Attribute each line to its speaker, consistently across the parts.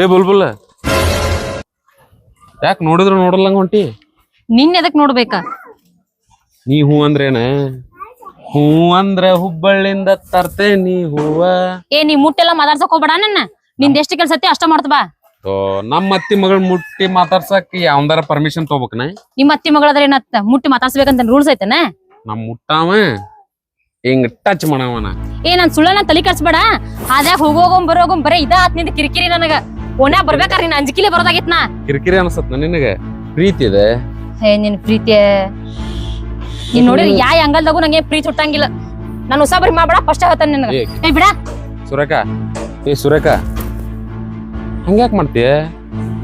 Speaker 1: ಏ ಬುಲ್ಬುಲ್ ಯಾಕೆ ನೋಡಿದ್ರು ನೋಡಲ್ಲಂಗ ಹೊಂಟಿ
Speaker 2: ನಿನ್ ಎದಕ್ ನೋಡ್ಬೇಕಾ?
Speaker 1: ನೀ ಹೂ ಅಂದ್ರೇನ? ಹೂ ಅಂದ್ರ ಹುಬ್ಬಳ್ಳಿಂದ ನೀ ಹೂವ.
Speaker 2: ಏ ನೀ ಮುಟ್ಟೆಲ್ಲ ಮಾತಾಡ್ಸಕ್ ಹೋಗ್ಬೇಡ ನನ್ನ. ನಿಂದ ಎಷ್ಟು ಕೆಲ್ಸ ಅಷ್ಟ ಮಾಡ್ತ ಬಾ.
Speaker 1: ನಮ್ಮ ಅತ್ತಿ ಮಗಳ ಮುಟ್ಟಿ ಮಾತಾಡ್ಸಕ್ ಯಾವ್ದಾರ ಪರ್ಮಿಷನ್ ತಗೋಬೇಕನ?
Speaker 2: ನಿಮ್ಮ ಅತ್ತಿ ಮಗಳದ್ರ ಏನತ್ತ ಮುಟ್ಟಿ ಮಾತಾಡ್ಸ್ಬೇಕಂತ ರೂಲ್ಸ್ ಐತನ?
Speaker 1: ನಮ್ ಮುಟ್ಟಾವ ಹಿಂಗ್ ಟಚ್ ಮಾಡವನ
Speaker 2: ಏ ನನ್ ಸುಳ್ಳ ನನ್ ತಲಿ ಕರ್ಸ್ಬೇಡ ಅದ್ಯಾಗ ಹೋಗೋಗಂ ಬರೋಗಂ ಬರೇ ಇದ ಆತ್ನಿಂದ ಕಿರಿಕಿರಿ ನನಗ. ಓಣ್ಯಾ ಬರ್ಬೇಕಾರ ನೀನ್ ಅಂಜಿಕಿಲೆ ಬರೋದಾಗಿತ್ ನಾ
Speaker 1: ಕಿರಿಕಿರಿ ಅನ್ಸತ್ ನಿನಗ? ಪ್ರೀತಿ ಇದೆ.
Speaker 2: ಹೇ ನಿನ್ ಪ್ರೀತಿ ನೀನ್ ನೋಡಿದ್ರೆ ಯಾ ಅಂಗಲ್ದಾಗು ನಂಗೆ ಪ್ರೀತಿ ಹುಟ್ಟಂಗಿಲ್ಲ. ನಾನು ಹೊಸ ಬರಿ ಮಾಡ್ಬೇಡ ಫಸ್ಟ್ ಹೇಳ್ತಾನೆ ನಿನಗೆ.
Speaker 1: ಏ
Speaker 2: ಏ ಬಿಡ.
Speaker 1: ಸುರೇಖ ಏ ಸುರೇಖ. ಹಂಗ್ಯಾಕ್ ಮಾಡ್ತೀಯ?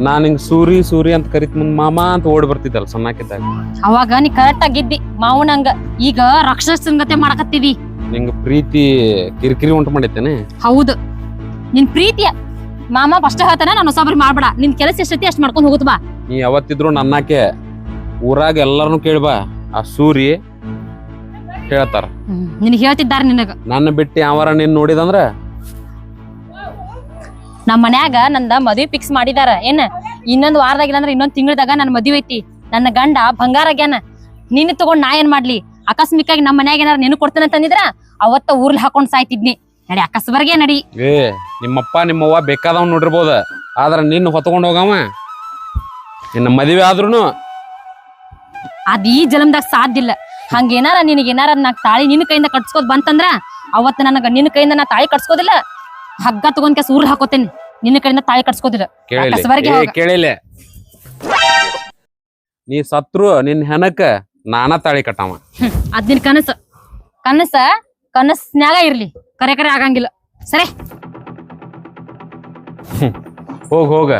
Speaker 1: ನಾನ್ ಹಿಂಗ್ ಸೂರಿ ಸೂರಿ ಅಂತ ಕರಿತ್ ಮುಂದ್ ಮಾಮ ಅಂತ ಓಡ್ ಬರ್ತಿದ್ದಲ್ಲ ಸಣ್ಣಾಕಿದ್ದಾಗ
Speaker 2: ಅವಾಗ ನೀ ಕರೆಕ್ಟ್ ಆಗಿದ್ದಿ ಮಾವನಂಗ ಈಗ ರಾಕ್ಷಸನ್ ಗತೆ ಮಾಡಕತ್ತೀವಿ.
Speaker 1: ನಿಂಗ ಪ್ರೀತಿ ಕಿರಿಕಿರಿ ಉಂಟು ಮಾಡೈತೇನೆ
Speaker 2: ಹೌದು. ನಿನ್ ಪ್ರೀತಿಯ ಮಾಮ ಫಸ್ಟ್ ಹೇಳ್ತಾನೆ ನಾನು ಹೊಸಬ್ರಿ ಮಾಡ್ಬೇಡ. ನಿನ್ ಕೆಲಸ ಎಷ್ಟೈತಿ ಅಷ್ಟ್ ಮಾಡ್ಕೊಂಡು ಹೋಗುತ್ತ ಬಾ.
Speaker 1: ನೀ ಯಾವತ್ತಿದ್ರು ನನ್ನಾಕೆ ಊರಾಗ ಎಲ್ಲಾರನು ಕೇಳ್ಬಾ ಆ ಸೂರಿ ಹೇಳ್ತಾರ.
Speaker 2: ನಿನ್ ಹೇಳ್ತಿದ್ದಾರೆ ನಿನಗ.
Speaker 1: ನನ್ನ ಬಿಟ್ಟು ಯಾವಾರ ನೀನ್ ನೋಡಿದಂದ್ರ?
Speaker 2: ನಮ್ ಮನ್ಯಾಗ ನಂದ ಮದ್ವಿ ಫಿಕ್ಸ್ ಮಾಡಿದಾರ. ಏನ? ಇನ್ನೊಂದ್ ವಾರದಾಗ ಇಲ್ಲಂದ್ರ ಇನ್ನೊಂದ್ ತಿಂಗಳದಾಗ ನನ್ ಮದ್ವಿ ಐತಿ. ನನ್ನ ಗಂಡ ಬಂಗಾರ ಆಗ್ಯಾನ. ನಿನ್ನ ತಗೊಂಡ್ ನಾ ಏನ್ ಮಾಡ್ಲಿ? ಆಕಸ್ಮಿಕಾಗಿ ನಮ್ಮ ಮನ್ಯಾಗ ಏನಾರ ನೆನಪು ಕೊಡ್ತೇನೆ ಅಂತಂದಿದ್ರ ಅವತ್ತ ಊರ್ಲಿ ಹಾಕೊಂಡ್ ಸಾಯ್ತಿದ್ನಿ. ನಡಿ ಅಕಸ್ಬರ್ಗೆ ನಡಿ.
Speaker 1: ಏ ನಿಮ್ಮಪ್ಪ ನಿಮ್ಮವ್ವ ಬೇಕಾದವ್ ನೋಡಿರ್ಬೋದ. ಆದ್ರ ನಿನ್ನ ಹೊತ್ಕೊಂಡ್ ಹೋಗವ. ನಿನ್ನ ಮದುವೆ ಆದ್ರೂನು.
Speaker 2: ಅದ್ ಈ ಜನ್ಮದಾಗ ಸಾಧ್ಯ ಇಲ್ಲ. ಹಂಗೇನಾರ ನಿನಗೆ ಏನಾರ ನಾ ತಾಳಿ ನಿನ್ನ ಕೈಯಿಂದ ಕಟ್ಸ್ಕೋದ್ ಬಂತಂದ್ರ ಅವತ್ತ ನನಗ ನಿನ್ನ ಕೈಯಿಂದ ನಾ ತಾಳಿ ಕಟ್ಸ್ಕೋದಿಲ್ಲ. ಹಗ್ಗ ತಗೊಂಡ್ ಕೆಸ ಊರ್ ಹಾಕೋತೇನೆ. ನಿನ್ನ ಕೈಯಿಂದ ತಾಳಿ ಕಟ್ಸ್ಕೋದಿಲ್ಲ.
Speaker 1: ಕೇಳಿಲ್ಲ.
Speaker 2: ಅಕಸ್ಬರ್ಗೆ
Speaker 1: ಏ
Speaker 2: ಹೋಗ.
Speaker 1: ಕೇಳಿಲ್ಲ. ನೀ ಸತ್ರು ನಿನ್ ಹೆಣಕ್ಕ ನಾನ ತಾಳಿ ಕಟ್ಟವ.
Speaker 2: ಹ್ಮ್ ಅದ್ ನಿನ್ ಕನಸ. ಕನಸ? ಕನಸ್ನ್ಯಾಗ ಇರ್ಲಿ. ಕರೆ ಕರೆ ಆಗಂಗಿಲ್ಲ. ಸರಿ.
Speaker 1: ಹೋಗ್ ಹೋಗ.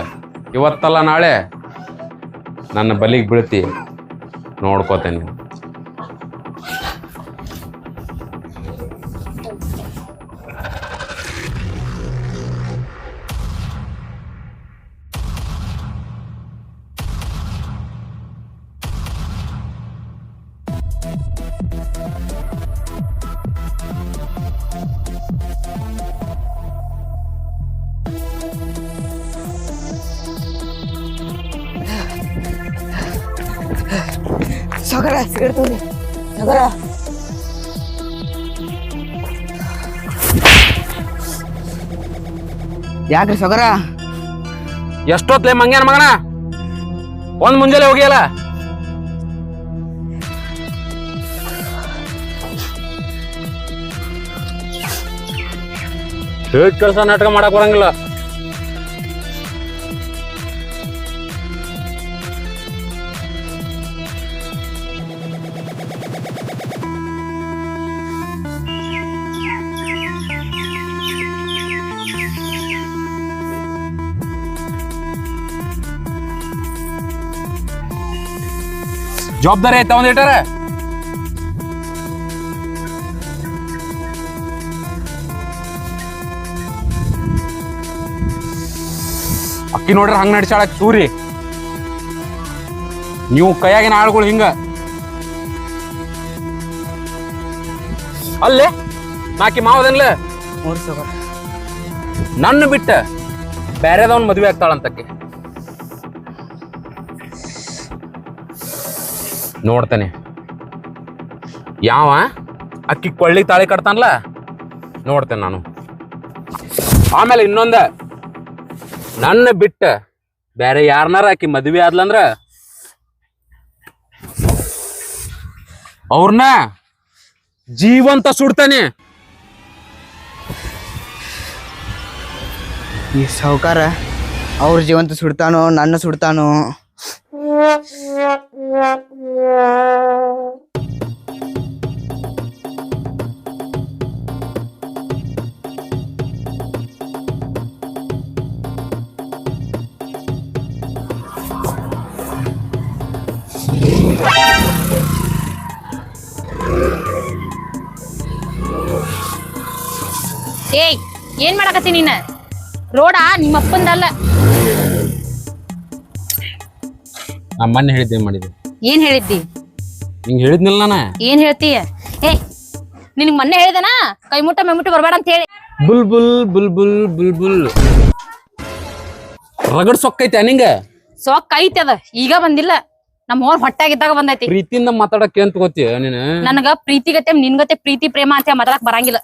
Speaker 1: ಇವತ್ತಲ್ಲ ನಾಳೆ ನನ್ನ ಬಲಿಗೆ ಬೀಳ್ತಿ. ನೋಡ್ಕೋತೇನೆ.
Speaker 3: ಸಗರ ಸಿಗರೇಟ್ ಸಾಗರ ಯಾಕ್ರಿ ಸಗರ?
Speaker 1: ಎಷ್ಟೊತ್ತಲೆ ಮಂಗ್ಯಾನ ಮಗನ? ಒಂದ್ ಮುಂಜಾನೆ ಹೋಗಿಯಲ್ಲ? ಹೇಳಿದ ಕೆಲಸ ನಾಟಕ ಮಾಡಕ್ ಬರಂಗಿಲ್ಲ. ಜವಾಬ್ದಾರಿ ಆಯ್ತಾ ಒಂದ್ ಇಟ್ಟಾರ ಅಕ್ಕಿ ನೋಡ್ರಿ ಹಂಗ ನಡ್ಸಾಳಕ್ ಸೂರಿ ನೀವು ಕೈಯಾಗಿನ ಆಳುಗಳು ಹಿಂಗ. ಅಲ್ಲೇ ನಾಕಿ ಮಾವದನ್ಲ?
Speaker 3: ಸಗರ
Speaker 1: ನನ್ನ ಬಿಟ್ಟ ಬ್ಯಾರೆದವನ್ ಮದ್ವೆ ಆಗ್ತಾಳಂತಕ್ಕೆ ನೋಡ್ತಾನೆ. ಯಾವ? ಅಕ್ಕಿ ಕೊಳ್ಳಿ ತಾಳಿ ಕಟ್ತಾನಲ್ಲ ನೋಡ್ತೇನೆ ನಾನು. ಆಮೇಲೆ ಇನ್ನೊಂದ. ನನ್ನ ಬಿಟ್ಟ ಬೇರೆ ಯಾರನ್ನಾರ ಆಕಿ ಮದುವೆ ಆದ್ಲಂದ್ರ? ಅವ್ರನ್ನ ಜೀವಂತ ಸುಡ್ತಾನೆ.
Speaker 3: ಈ ಸಾವುಕಾರ ಅವ್ರ ಜೀವಂತ ಸುಡ್ತಾನೋ, ನನ್ನ ಸುಡ್ತಾನೋ?
Speaker 2: ಮಾಡಕತ್ತಿ ನೀನ. ರೋಡ ನಿಮ್ಮ ಅಪ್ಪಂದಲ್ಲ.
Speaker 1: ನಾ ಮೊನ್ನೆ ಹೇಳಿದ್ದೆ ಮಾಡಿದ್ದೆ
Speaker 2: ಏನ್ ಹೇಳಿದ್ದಿ?
Speaker 1: ನಿಂಗೆ ಹೇಳಿದ್ನಿಲ್ಲ ನಾನು.
Speaker 2: ಏನ್ ಹೇಳ್ತೀಯ ಏ ನಿನಗ್ ಮೊನ್ನೆ ಹೇಳಿದನ? ಕೈ ಮುಟ್ಟ ಮೈ ಮುಟ್ಟ ಬರಬೇಡ ಅಂತ ಹೇಳಿ.
Speaker 1: ಬುಲ್ ಬುಲ್ ಬುಲ್ ಬುಲ್ ಬುಲ್ ಬುಲ್. ರಗಡ್ ಸೊಕ್ಕೈತೆ ನಿಂಗ?
Speaker 2: ಸೊಕ್ಕ ಐತಿ ಅದ. ಈಗ ಬಂದಿಲ್ಲ. ನಮ್ಮ ಅವ್ರ ಹೊಟ್ಟಾಗಿದ್ದಾಗ ಬಂದೈತಿ.
Speaker 1: ಪ್ರೀತಿಯಿಂದ ಮಾತಾಡಕ್ಕೆ ಅಂತ ಗೊತ್ತೀಯ ನೀನು?
Speaker 2: ನನಗ ಪ್ರೀತಿಗತೆ ನಿನ್ಗತೆ ಪ್ರೀತಿ ಪ್ರೇಮ ಅಂತ ಮಾತಾಡಕ್ ಬರಂಗಿಲ್ಲ.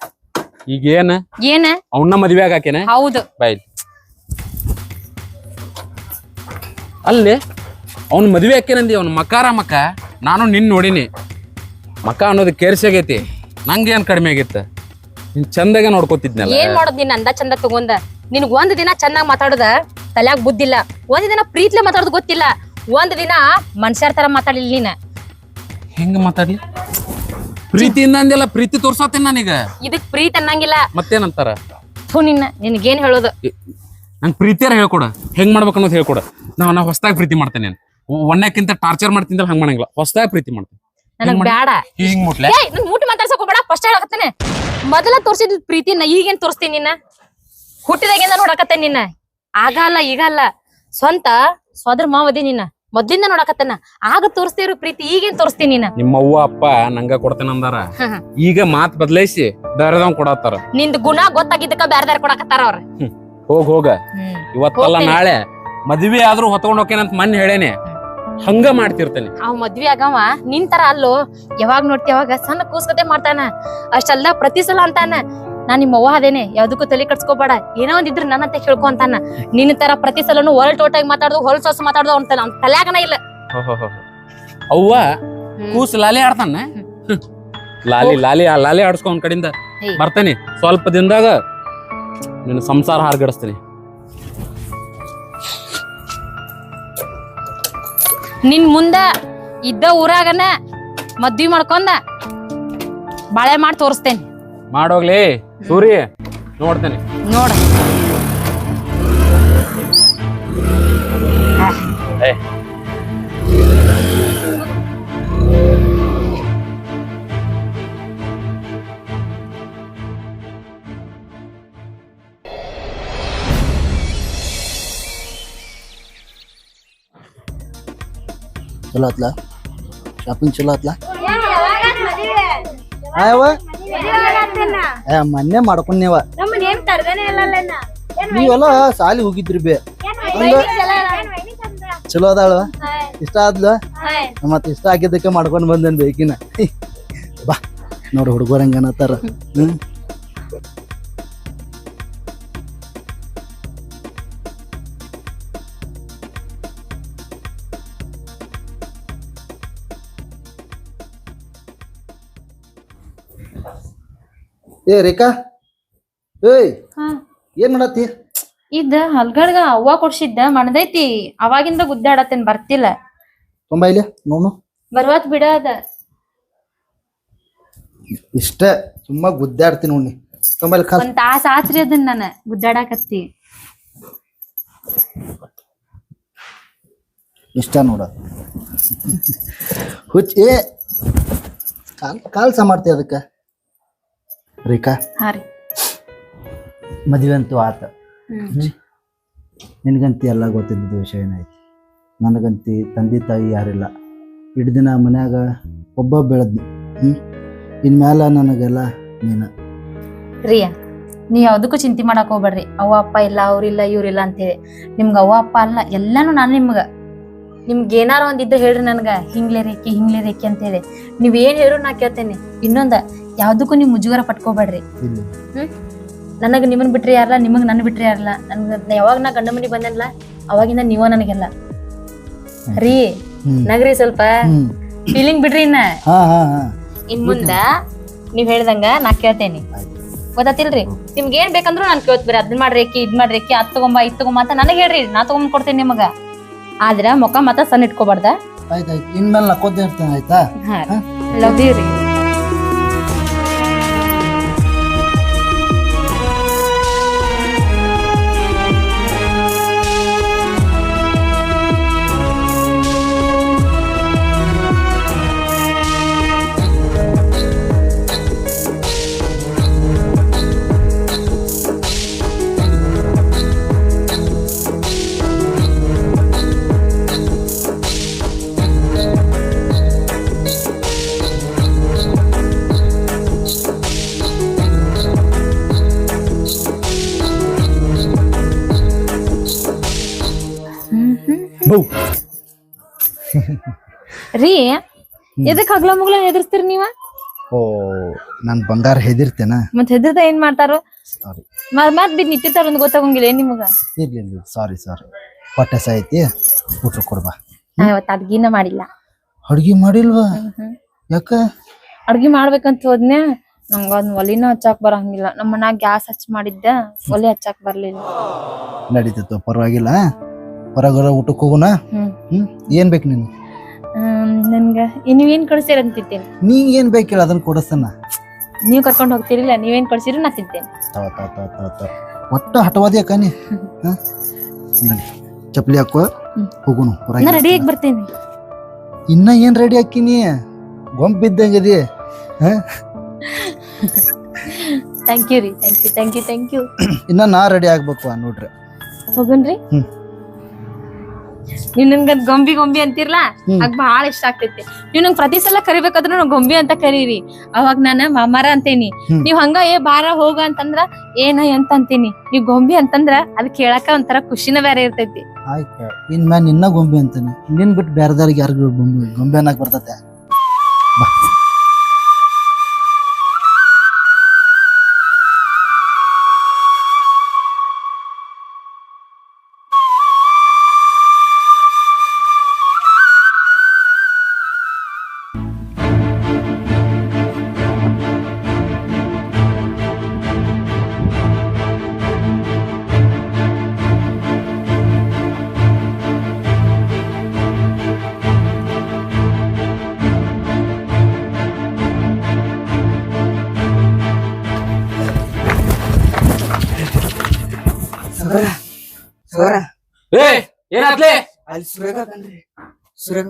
Speaker 1: ಈಗ ಏನ?
Speaker 2: ಏನ
Speaker 1: ಅವನ್ನ ಮದ್ವೆ ಆಗಾಕೇನೆ?
Speaker 2: ಹೌದು.
Speaker 1: ಬಾಯ್ ಅಲ್ಲಿ ಅವ್ನ ಮದ್ವೆ ಆಕೇನಂದಿ ಅವ್ನ ಮಕಾರ ಮಕ. ನಾನು ನಿನ್ ನೋಡಿನಿ. ಮಕ ಅನ್ನೋದು ಕೇರ್ಸಾಗೈತಿ ನಂಗೆ ಏನ್ ಕಡಿಮೆ ಆಗಿತ್ತ ನಿನ್ ಚಂದಾಗೆ ನೋಡ್ಕೊತಿದ್ನಲ್ಲ.
Speaker 2: ಏನ್ ಮಾಡೋದ್ ನೀನ್ ಅಂದ ಚಂದ ತಗೊಂಡ? ನಿನಗ್ ಒಂದ್ ದಿನ ಚೆನ್ನಾಗ್ ಮಾತಾಡೋದ? ತಲ್ಯಾಗ ಬುದ್ಧಿಲ್ಲ. ಒಂದ್ ದಿನ ಪ್ರೀತ್ಲೆ ಮಾತಾಡೋದ್ ಗೊತ್ತಿಲ್ಲ. ಒಂದ್ ದಿನ ಮನ್ಷ್ಯರ ತರ ಮಾತಾಡಿಲ್ಲ ನೀನ.
Speaker 1: ಹೆಂಗ ಮಾತಾಡ್ಲಿ? ಪ್ರೀತಿಯಿಂದ ಅಂದಿಲ್ಲ ಪ್ರೀತಿ ತೋರ್ಸತ್ತೇನ್ ನಾನೀಗ?
Speaker 2: ಇದಕ್ ಪ್ರೀತಿ ಅನ್ನಂಗಿಲ್ಲ.
Speaker 1: ಮತ್ತೇನಂತಾರ?
Speaker 2: ನಿನ್ಗೇನ್ ನಿನ್ನ ನಿನ್ಗೇನ್ ಹೇಳೋದು?
Speaker 1: ನಂಗೆ ಪ್ರೀತಿಯಾರ ಹೇಳ್ಕೊಡ? ಹೆಂಗ್ ಮಾಡ್ಬೇಕು ಅನ್ನೋದು ಹೇಳ್ಕೊಡ. ನಾವ್ ನಾ ಹೊಸದಾಗಿ ಪ್ರೀತಿ ಮಾಡ್ತೇನೆ ನಾನು. ಒಣ್ಣಕ್ಕಿಂತ ಟಾರ್ಚರ್ ಮಾಡ್ತೀನಿ ಹಂಗ್ ಮಾಡಂಗಿಲ್ಲ. ಹೊಸದಾಗಿ ಪ್ರೀತಿ ಮಾಡ್ತೇನೆ.
Speaker 2: ನನಗ್ ಬೇಡ
Speaker 1: ಹಿಂಗ್ ಮುಟ್ಲೆ?
Speaker 2: ಏಯ್ ನನ್ ಮೂಟಿ ಮಾತಾಡ್ಸಕ್ ಹೋಗ್ಬೇಡ ಫಸ್ಟ್ ಹೇಳಕತ್ತೇನೆ. ಮೊದಲ ತೋರ್ಸಿದ್ ಪ್ರೀತಿನ ಈಗೇನ್ ತೋರಿಸ್ತೀನಿ ನಿನ್ನ? ಹುಟ್ಟಿದಾಗಿಂದ ನೋಡಕತ್ತೇನೆ ನಿನ್ನ? ಆಗಲ್ಲ ಈಗಲ್ಲ. ಸ್ವಂತ ಸೋದರ ಮಾವದಿ ನಿನ್ನ. ಮೊದ್ಲಿಂದ ನೋಡಕತ್ತನ ಆಗ ತೋರಿಸ್ತಿರೋ ಪ್ರೀತಿ ಈಗೇನ್ ತೋರಿಸ್ತೀನಿ ನಿನ್ನ
Speaker 1: ನಿಮ್ಮ ಅವ್ವ ಅಪ್ಪ ನಂಗ ಕೊಡ್ತೇನೆ ಅಂದಾರ. ಈಗ ಮಾತ್ ಬದಲಾಯಿಸಿ ಬೇರೆ ಕೊಡತ್ತಾರ.
Speaker 2: ನಿಂದ್ ಗುಣ ಗೊತ್ತಾಗಿದ್ದಕ್ಕ ಬ್ಯಾರೆ ಬ್ಯಾರೆ ಕೊಡಕತ್ತಾರ ಅವ್ರ.
Speaker 1: ಹೋಗ್ ಹೋಗ. ಇವತ್ತಲ್ಲ
Speaker 2: ಹೋಗ್ತೇನೆ.
Speaker 1: ನಾಳೆ ಮದ್ವೆ ಆದ್ರೂ ಹೊತ್ಕೊಂಡ್ ಹೋಕೇನಂತ ಮನ್ ಹೇಳೇನೆ ಹಂಗ ಮಾಡ್ತಿರ್ತೇನೆ.
Speaker 2: ಅವ್ ಮದ್ವಿ ಆಗವ ನಿನ್ ತರ ಅಲ್ಲೋ ಯಾವಾಗ ನೋಡ್ತಿ ಯಾವಾಗ ಸಣ್ಣ ಕೂಸ್ಕತೆ ಮಾಡ್ತಾನ. ಅಷ್ಟಲ್ಲ ಪ್ರತಿ ಸಲ ಅಂತಾನ ನಾ ನಿಮ್ಮ ಅವ್ವ ಅದೇನೆ ಯಾವ್ದಕ್ಕೂ ತಲೆ ಕಟ್ಸ್ಕೋಬೇಡ ಏನೋ ಒಂದಿದ್ರು ನನ್ನಂತ ಹೇಳ್ಕೊ ಅಂತಾನ. ನಿನ್ನ ತರ ಪ್ರತಿ ಸಲನು ಹೊಲ್ ಟೋಟಾಗಿ ಮಾತಾಡ್ದು ಹೊಲ್ ಸೊಸ್ ಮಾತಾಡ್ದು ಅವ್ನ ತಲೆ- ಅವ್ನ್ ತಲ್ಯಾಗನ ಇಲ್ಲ.
Speaker 1: ಅವ್ವ ಕೂಸ್ ಲಾಲಿ ಆಡ್ತಾನ. ಲಾಲಿ ಲಾಲಿ ಆ ಲಾಲಿ ಆಡ್ಸ್ಕೊ ಅವ್ನ ಕಡೆಯಿಂದ. ಬರ್ತೇನೆ. ಸ್ವಲ್ಪ ದಿನದಾಗ ನಿನ್ನ ಸಂಸಾರ ಹಾರ್ಗಡಿಸ್ತೀನಿ.
Speaker 2: ನಿನ್ ಮುಂದ ಇದ್ದ ಊರಾಗನ ಮದ್ವಿ ಮಾಡ್ಕೊಂಡ ಬಾಳೆ ಮಾಡಿ ತೋರಿಸ್ತೇನೆ.
Speaker 1: ಮಾಡೋಗ್ಲಿ ಸೂರಿ. ನೋಡ್ತೇನೆ.
Speaker 2: ನೋಡ.
Speaker 3: ಚಲೋ ಆತ್ಲಾ? ಶಾಪಿಂಗ್ ಚಲೋ ಆತ್ಲಾ? ಆಯವ ಏ ಮೊನ್ನೆ ಮಾಡ್ಕೊಂಡೇವ ನೀವ. ನೀವೆಲ್ಲ ಸಾಲಿ ಹೋಗಿದ್ರಿ ಬೇ. ಚಲೋ ಅದಾಳ? ಇಷ್ಟ ಆದ್ಲ? ಮತ್ ಇಷ್ಟ ಆಗಿದ್ದಕ್ಕೆ ಮಾಡ್ಕೊಂಡ್ ಬಂದೇನ್ ಬೇಕಿನ ಬಾ ನೋಡು ಹುಡುಗರಂಗನ ತರ ಅನ್ನತ್ತಾರ ಹ್ಮ್? ಏ ರೇಖಾ. ಏಯ್ ಏನ್ ಮಾಡತ್ತಿ?
Speaker 2: ಇದ ಹಲ್ಗಡ್ಗ ಅವ್ವ ಕೊಡ್ಸಿದ್ದ ಮಣದೈತಿ. ಅವಾಗಿಂದ ಗುದ್ದಾಡತ್ತೇನ್ ಬರ್ತಿಲ್ಲ.
Speaker 3: ತುಂಬಾ ಇಲ್ಲಿ? ನೋನು
Speaker 2: ಬರ್ವಾತ್ ಬಿಡ ಅದ.
Speaker 3: ಇಷ್ಟ ತುಂಬಾ ಗುದ್ದಾಡ್ತೀನಿ ನೋಡಿ ತುಂಬಾ
Speaker 2: ಒಂದ್ ತಾಸ ಆತ್ರಿ ಅದನ್ನ ನಾನ ಗುದ್ದಾಡಕತ್ತಿ.
Speaker 3: ಇಷ್ಟ ನೋಡ. ಹುಚ್ಚ ಏ ಕಾಲ್ ಕಾಲ್ಸ ಮಾಡ್ತಿ ಅದಕ್ಕೆ? ರೇಖಾ?
Speaker 2: ಹಾ ರೀ.
Speaker 3: ಮದುವೆ ಅಂತೂ ಆತ. ನಿನಗಂತಿ ಎಲ್ಲ ಗೊತ್ತಿದ್ದ ವಿಷಯ ಏನೈತಿ ನನಗಂತಿ ತಂದೆ ತಾಯಿ ಯಾರಿಲ್ಲ. ಇಡ್ ದಿನ ಮನ್ಯಾಗ ಒಬ್ಬ ಬೆಳೆದ್ನಿ. ಹ್ಞೂ ಇನ್ಮ್ಯಾಲ ನನಗೆಲ್ಲ ನೀನು.
Speaker 2: ರಿಯಾ ನೀ ಯಾವ್ದಕ್ಕೂ ಚಿಂತೆ ಮಾಡಕ್ ಹೋಗ್ಬೇಡ್ರಿ. ಅವ್ವ ಅಪ್ಪ ಇಲ್ಲ ಅವ್ರಿಲ್ಲ ಇವ್ರಿಲ್ಲ ಅಂತೇಳಿ. ನಿಮ್ಗೆ ಅವ್ವ ಅಪ್ಪ ಅಲ್ಲ ಎಲ್ಲಾನು ನಾನು ನಿಮ್ಗ. ನಿಮ್ಗೆ ಏನಾರು ಒಂದಿದ್ದು ಹೇಳ್ರಿ ನನ್ಗ. ಹಿಂಗ್ಲೆ ರೇಖೆ ಹಿಂಗ್ಲೆ ರೇಖೆ ಅಂತೇಳಿ. ನೀವ್ ಏನ್ ಹೇಳ್ರು ನಾ ಕೇಳ್ತೇನೆ. ಇನ್ನೊಂದ ಯಾವ್ದಕ್ಕೂ ನೀವು ಮುಜುಗರ ಪಟ್ಕೋಬೇಡ್ರಿ.
Speaker 3: ಹ್ಮ್?
Speaker 2: ನನಗ ನಿಮ್ಮನ್ ಬಿಟ್ರಿ ಯಾರಲ್ಲ ನಿಮಗ್ ನನ್ ಬಿಟ್ರಿ ಯಾರಲ್ಲ ನನ್ಗ ಯಾವಾಗ ನಾ ಗಂಡ ಮನಿ ಬಂದಲ್ಲ ಅವಾಗಿಂದ ನೀವ ನನಗೆಲ್ಲ. ರೀ ನಗ್ರಿ ಸ್ವಲ್ಪ. ಫೀಲಿಂಗ್ ಬಿಡ್ರಿ ಇನ್ನ. ಇನ್ ಮುಂದ ನೀವ್ ಹೇಳ್ದಂಗ ನಾ ಕೇಳ್ತೇನಿ. ಗೊತ್ತಾತಿಲ್ರಿ? ನಿಮ್ಗೆ ಏನ್ ಬೇಕಂದ್ರು ನಾನ್ ಕೇಳ್ತೀರಿ ಅದ್ ಮಾಡ್ರಿ ಅಕ್ಕಿ ಇದ್ ಮಾಡ್ರಿ ಅಕ್ಕಿ ಅದ್ ತಗೊಂಬ ಇದ್ ತಗೊಂಬ ಅಂತ ನನಗ್ ಹೇಳ್ರಿ. ನಾ ತಗೊಂಡ್ ಕೊಡ್ತೇನೆ ನಿಮಗ. ಆದ್ರ ಮುಖ ಮತ್ತ ಸಣ್ಣ ಇಟ್ಕೋಬಾರ್ದ.
Speaker 3: ಆಯ್ತಾಯ್ತು ಇನ್ಮೇಲೆ ನಕ್ಕೋತ ಇರ್ತೇನೆ ಆಯ್ತಾ?
Speaker 2: ಲವ್ ಯು ರೀ. ರೀ ಎದಕ್ ಹಗ್ಲ ಮುಗ್ಲ ಎದುರಿಸ್ತೀರಿ ನೀವ?
Speaker 3: ಓ ನನ್ ಬಂಗಾರ ಹೆದಿರ್ತೇನ?
Speaker 2: ಮತ್ ಹೆದರ್ದ ಏನ್ ಮಾಡ್ತಾರೋ?
Speaker 3: ಸಾರಿ
Speaker 2: ಮತ್ ಮತ್ ಬಿದ್ ನಿಂತಿರ್ತಾರ ಒಂದ್ ಗೊತ್ತಾಗಂಗಿಲ್ಲ ಏನ್ ನಿಮಗ?
Speaker 3: ಇರ್ಲಿ ಇರ್ಲಿ. ಸಾರಿ ಸಾರಿ ಹೊಟ್ಟೆ ಸಾಯ್ತಿ ಊಟ ಕೊಡ್ಬಾ
Speaker 2: ನಾ ಅಡ್ಗಿನ ಮಾಡಿಲ್ಲ.
Speaker 3: ಅಡ್ಗಿ ಮಾಡಿಲ್ವಾ? ಯಾಕ?
Speaker 2: ಅಡ್ಗಿ ಮಾಡ್ಬೇಕಂತ ಹೋದ್ನೆ ನಂಗ ಒಂದ್ ಒಲಿನ ಹಚ್ಚಾಕ್ ಬರಂಗಿಲ್ಲ. ನಮ್ಮ ಮನ್ಯಾಗ ಗ್ಯಾಸ್ ಹಚ್ಚಿ ಮಾಡಿದ್ದೆ ಒಲೆ ಹಚ್ಚಾಕ್ ಬರ್ಲಿಲ್ಲ.
Speaker 3: ನಡೀತೈತು ಪರವಾಗಿಲ್ಲ. ಹೊರಗರ ಊಟಕ್ಕೆ ಹೋಗೋಣ
Speaker 2: ಹ್ಮ್.
Speaker 3: ಏನ್ ಬೇಕು ನೀನು
Speaker 2: ನನ್ಗ ನೀವೇನ್ ಕಳ್ಸಿರ ಅಂತ ತಿಂತೇನೆ.
Speaker 3: ನೀ ಏನ್ ಬೇಕಿಲ್ಲ ಅದನ್ನ ಕೊಡಿಸ್ತಾನ
Speaker 2: ನೀವು ಕರ್ಕೊಂಡು ಹೋಗ್ತಿರಿಲ್ಲ ನೀವೇನ್ ಕಳ್ಸಿರಿ ನಾ ತಿಂತೇನೆ.
Speaker 3: ಒಟ್ಟು ಹಠವಾದಿ ಅಕ್ಕ ನೀ? ನಡಿ ಚಪ್ಲಿ ಹಾಕೋ. ಹೋಗುನು
Speaker 2: ನಾ
Speaker 3: ಹೊರಗೆ
Speaker 2: ರೆಡಿ ಆಗಿ ಬರ್ತೇನೆ.
Speaker 3: ಇನ್ನ ಏನ್ ರೆಡಿ ಹಾಕಿನಿ ಗೊಂಬ್ ಬಿದ್ದಂಗದಿ
Speaker 2: ಥ್ಯಾಂಕ್ ಯು ರೀ thank you thank you thank you
Speaker 3: ಇನ್ನ ನಾ ರೆಡಿ ಆಗ್ಬೇಕು ನೋಡ್ರಿ
Speaker 2: ಹೋಗನ್ರಿ
Speaker 3: ಹ್ಮ್.
Speaker 2: ನೀವ್ ನನ್ಗ ಗೊಂಬಿ ಗೊಂಬಿ ಅಂತಿರ್ಲಾ. ಅದ್ ಬಹಳ ಇಷ್ಟ ಆಗ್ತೈತಿ. ನೀವ್ ನಂಗ್ ಪ್ರತಿ ಸಲ ಕರಿಬೇಕಾದ್ರೂ ನಂಗ್ ಗೊಂಬಿ ಅಂತ ಕರೀರಿ. ಅವಾಗ ನಾನ ಮಾಮಾರ ಅಂತೇನಿ. ನೀವ್ ಹಂಗ ಏ ಬಾರ ಹೋಗ ಅಂತಂದ್ರ ಏನ ಅಂತ ಅಂತೀನಿ. ನೀವ್ ಗೊಂಬಿ ಅಂತಂದ್ರ ಅದ್ ಕೇಳಾಕ ಒಂಥರ ಖುಷಿನ ಬೇರೆ ಇರ್ತೈತಿ.
Speaker 3: ಆಯ್ತು ಇನ್ ಮ್ಯಾನ್ ನಿನ್ನ ಗೊಂಬೆ ಅಂತಾನೆ. ನಿನ್ ಬಿಟ್ಟು ಬೇರೆದವ್ರಿಗೆ ಯಾರಿಗೂ ಗೊಂಬೆ ಗೊಂಬೆ ಅನ್ನಕ್ ಬರ್ತತೆ?
Speaker 1: ಏನಾತ್ಲೆ
Speaker 4: ಅಲ್ಲಿ ಸುರೇಗ ಕಣ್ರಿ ಸುರೇಗ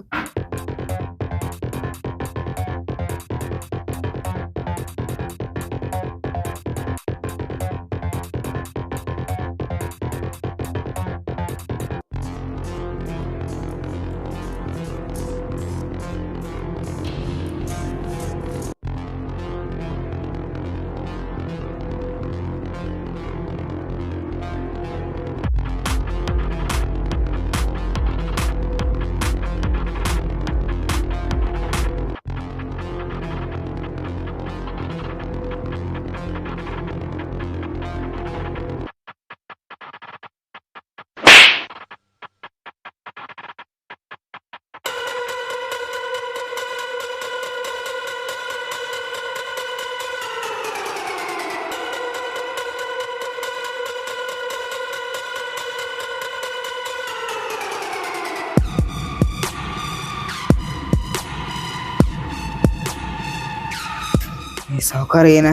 Speaker 4: ಈ ಸಾವುಕಾರ ಏನ?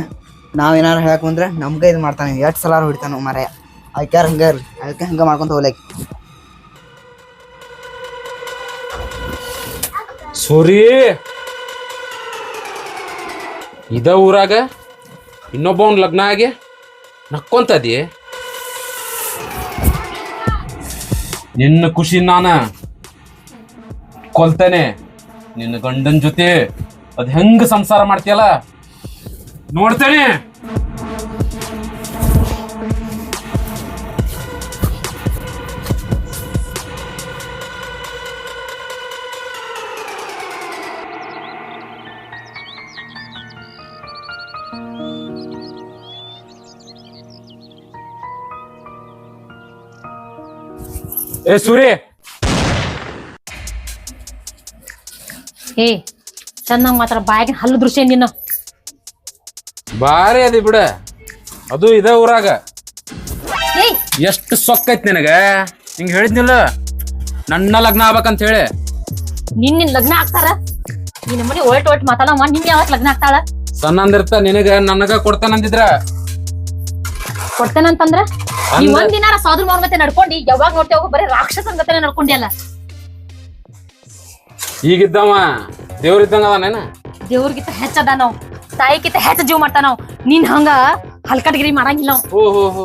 Speaker 4: ನಾವೇನಾರು ಹೇಳಕ್ ಬಂದ್ರೆ ನಮ್ಗೆ ಇದು ಮಾಡ್ತಾನೆ. ಎಷ್ಟು ಸಲ ಹೊಡಿತಾನೆ ಮರ ಅದಕ್ಕೆ ಹಂಗ ಅದಕ್ಕೆ ಹಂಗೆ ಮಾಡ್ಕೊಂತ ಹೋಗ್ಲಕ್
Speaker 1: ಸೂರಿ! ಇದ ಊರಾಗ ಇನ್ನೊಬ್ಬವನ್ ಲಗ್ನ ಆಗಿ ನಕ್ಕೊಂತದಿ ನಿನ್ನ ಖುಷಿ ನಾನ ಕೊಲ್ತೇನೆ. ನಿನ್ನ ಗಂಡನ ಜೊತೆ ಅದ್ ಹೆಂಗ ಸಂಸಾರ ಮಾಡ್ತೀಯಲ್ಲ? ನೋಡ್ತೇನೆ. ಏ ಸೂರಿ
Speaker 2: ಏ ಚೆನ್ನಾಗ್ ಮಾತ್ರ ಬಾಯಾಗಿನ ಹಲ್ಲು ದೃಶ್ಯ ನಿನ್ನ
Speaker 1: ಬಾರಿ ಅದಿ ಬಿಡ. ಅದು ಇದೆ ಊರಾಗ. ಎಷ್ಟು ಸೊಕ್ಕೈತ್ ನಿನಗ? ಹಿಂಗ್ ಹೇಳಿದ್ನಿಲ್ಲ? ನನ್ನ ಲಗ್ನ ಆಗ್ಬೇಕಂತ ಹೇಳಿ.
Speaker 2: ನಿನ್ ನಿನ್ ಲಗ್ನ ಆಗ್ತಾರ? ನಿನ್ನ ಮನೆ ಒಲ್ಟ್ ಒಲ್ಟ್ ಮಾತಾಡಮ್ಮ ನಿನ್ ಯಾವತ್ ಲಗ್ನ ಆಗ್ತಾಳ?
Speaker 1: ಸಣ್ಣಂದಿರ್ತ ನಿನಗ ನನಗ ಕೊಡ್ತಾನಂದಿದ್ರ?
Speaker 2: ಕೊಡ್ತೇನಂತಂದ್ರ? ನೀ ಒಂದ್ ದಿನಾರ ಸಾಧು ಮಾರ್ ಮತ್ತೆ ನಡ್ಕೊಂಡಿ ಯಾವಾಗ ನೋಡ್ತೇವ ಬರೀ ರಾಕ್ಷಸನ್ ಗತನೆ ನಡ್ಕೊಂಡಿ ಅಲ್ಲ.
Speaker 1: ಈಗಿದ್ದವ ದೇವ್ರಿದ್ದಂಗ ಅದಾನೇನ
Speaker 2: ದೇವ್ರಿಗಿಂತ ಹೆಚ್ಚದ ನಾವ್ ತಾಯಿಗಿಂತ ಹೆಚ್ಚ ಜೀವ ಮಾಡ್ತಾನ ನೀನ್ ನಿನ್ ಹಂಗ ಹಲ್ಕಟ್ಗಿರಿ ಮಾಡಂಗಿಲ್ಲ ನಾವ್.
Speaker 1: ಓ ಹೋ ಹೋ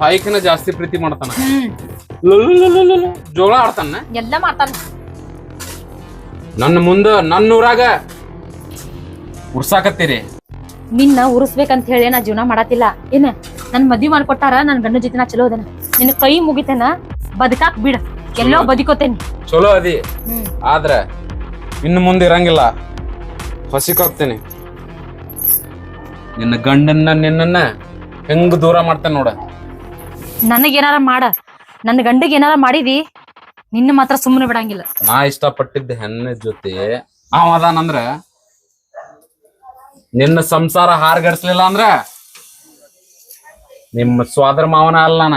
Speaker 1: ಪಾಯಿಕಿನ ಜಾಸ್ತಿ ಪ್ರೀತಿ ಮಾಡ್ತಾನ.
Speaker 2: ಹ್ಮ್.
Speaker 1: ಜೋಳ ಆಡ್ತಾನ?
Speaker 2: ಎಲ್ಲ ಮಾಡ್ತಾನ.
Speaker 1: ನನ್ನ ಮುಂದ ನನ್ನ ಊರಾಗ ಉರ್ಸಾಕತ್ತೀರಿ.
Speaker 2: ನಿನ್ನ ಉರ್ಸ್ಬೇಕಂತ ಹೇಳಿ ನಾ ಜೀವನ ಮಾಡತ್ತಿಲ್ಲ. ಏನ? ನನ್ ಮದ್ವಿ ಮಾಡ್ಕೊಟ್ಟಾರ ನನ್ ಗಂಡ ಜೊತೆ ನಾ ಚಲೋ ಅದನ. ನಿನ್ನ ಕೈ ಮುಗಿತೇನ ಬದಕಾಕ್ ಬಿಡ. ಎಲ್ಲೋ ಬದಿಕೋತೇನಿ.
Speaker 1: ಚಲೋ ಅದಿ.
Speaker 2: ಆದ್ರೆ
Speaker 1: ಆದ್ರ ಇನ್ನು ಮುಂದೆ ಇರಂಗಿಲ್ಲ. ಹೊಸಿಕೋಗ್ತೀನಿ ನಿನ್ನ ಗಂಡನ್ನ ನಿನ್ನನ್ನ ಹೆಂಗ್ ದೂರ ಮಾಡ್ತಾನೆ ನೋಡ.
Speaker 2: ನನಗೇನಾರ ಮಾಡ. ನನ್ನ ಗಂಡಿಗೆ ಏನಾರ ಮಾಡಿದಿ ನಿನ್ನ ಮಾತ್ರ ಸುಮ್ಮನೆ ಬಿಡಂಗಿಲ್ಲ.
Speaker 1: ನಾ ಇಷ್ಟಪಟ್ಟಿದ್ದ ಹೆಣ್ಣ ಜೊತೆ ಅವ ಅದಾನಂದ್ರ ನಿನ್ನ ಸಂಸಾರ ಹಾರ್ಗಡ್ಸ್ಲಿಲ್ಲ ಅಂದ್ರ ನಿಮ್ಮ ಸ್ವಾದರ ಮಾವನ ಅಲ್ಲ ನಾನ.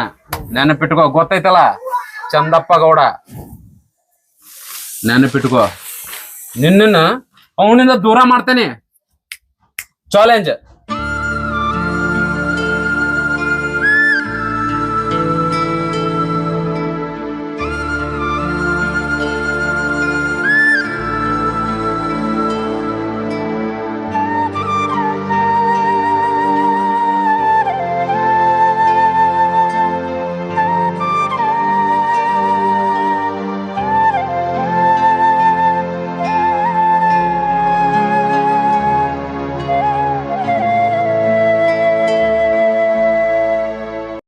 Speaker 1: ನೆನಪಿಟ್ಕೋ ಗೊತ್ತೈತಲ್ಲ? ಚಂದಪ್ಪ ಗೌಡ. ನೆನಪಿಟ್ಕೋ. ನಿನ್ನನ್ನ ಅವನಿಂದ ದೂರ ಮಾಡ್ತೇನೆ. ಚಾಲೆಂಜ್